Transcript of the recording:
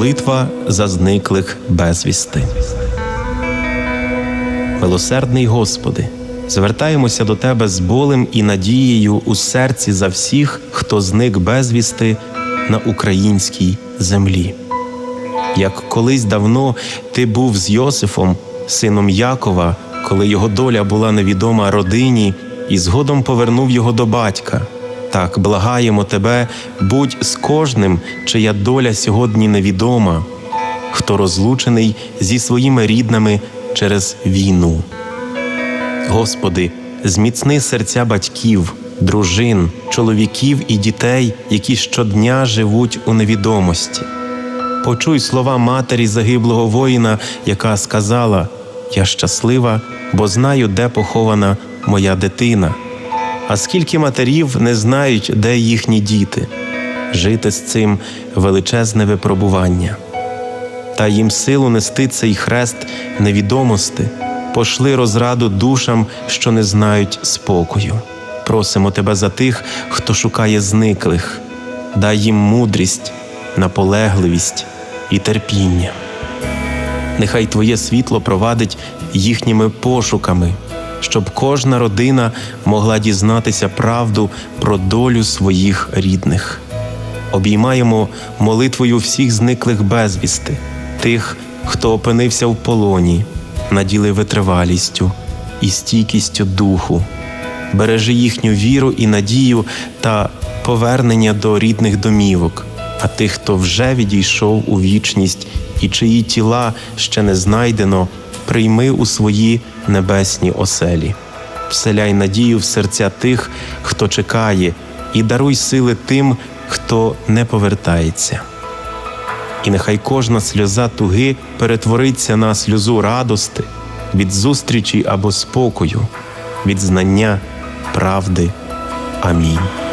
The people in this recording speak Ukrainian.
Молитва за зниклих безвісти. Милосердний Господи, звертаємося до Тебе з болем і надією у серці за всіх, хто зник безвісти на українській землі. Як колись давно ти був з Йосифом, сином Якова, коли його доля була невідома родині, і згодом повернув його до батька. Так благаємо тебе, будь з кожним, чия доля сьогодні невідома, хто розлучений зі своїми рідними через війну. Господи, зміцни серця батьків, дружин, чоловіків і дітей, які щодня живуть у невідомості. Почуй слова матері загиблого воїна, яка сказала: Я щаслива, бо знаю, де похована моя дитина. А скільки матерів не знають, де їхні діти, жити з цим величезне випробування. Та їм силу нести цей хрест невідомости, пошли розраду душам, що не знають спокою. Просимо тебе за тих, хто шукає зниклих, дай їм мудрість, наполегливість і терпіння. Нехай Твоє світло провадить їхніми пошуками, щоб кожна родина могла дізнатися правду про долю своїх рідних. Обіймаємо молитвою всіх зниклих безвісти, тих, хто опинився в полоні, наділи витривалістю і стійкістю духу, бережи їхню віру і надію та повернення до рідних домівок, а тих, хто вже відійшов у вічність і чиї тіла ще не знайдено, прийми у свої небесні оселі. Вселяй надію в серця тих, хто чекає, і даруй сили тим, хто не повертається. І нехай кожна сльоза туги перетвориться на сльозу радости від зустрічі або спокою, від знання правди. Амінь.